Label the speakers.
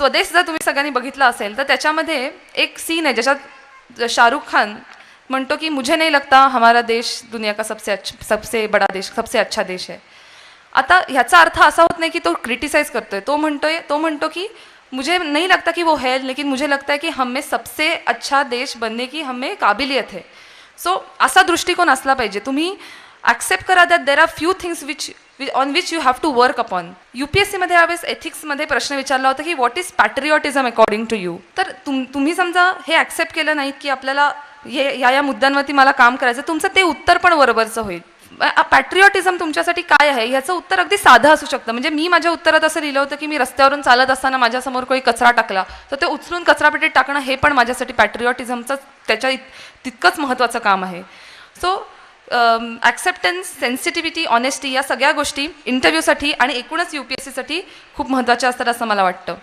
Speaker 1: स्वदेश जर तुम्ही सगळ्यांनी बघितला असेल तर त्याच्यामध्ये एक सीन आहे ज्याच्यात शाहरुख खान म्हणतो की मुझे नहीं लगता हमारा देश दुनिया का सबसे अच्छा सबसे बडा देश सबसे अच्छा देश आहे आता ह्याचा अर्थ असा होत नाही की तो क्रिटिसाइज करतोय. तो म्हणतोय तो म्हणतो की मुझे नहीं लगता कि वो है लेकिन मुझे लगता है कि हम में सबसे अच्छा देश बनने की हमें काबिलियत है. सो असा दृष्टिकोन असला पाहिजे. तुम्ही ॲक्सेप्ट करा that there are few things which on which you have to work upon U P S सीमध्ये यावेळेस एथिक्समध्ये प्रश्न विचारला होता की what is patriotism according to you तर तुम तुम्ही समजा हे ॲक्सेप्ट केलं नाहीत की आपल्याला हे या या मुद्द्यांवरती मला काम करायचं तुमचं ते उत्तर पण बरोबरचं होईल. पॅट्रिऑटिझम तुमच्यासाठी काय आहे? ह्याचं उत्तर अगदी साधं असू शकतं. म्हणजे मी माझ्या उत्तरात असं लिहिलं होतं की मी रस्त्यावरून चालत असताना माझ्यासमोर कोणी कचरा टाकला तर ते उचलून कचरापेटीत टाकणं हे पण माझ्यासाठी पॅट्रिऑटिझमचं त्याच्या इत- तितकंच महत्त्वाचं काम आहे. सो ॲक्सेप्टन्स सेन्सिटिव्हिटी ऑनेस्टी या सगळ्या गोष्टी इंटरव्ह्यूसाठी आणि एकूणच यू पी एस सीसाठी खूप महत्त्वाच्या असतात असं मला वाटतं.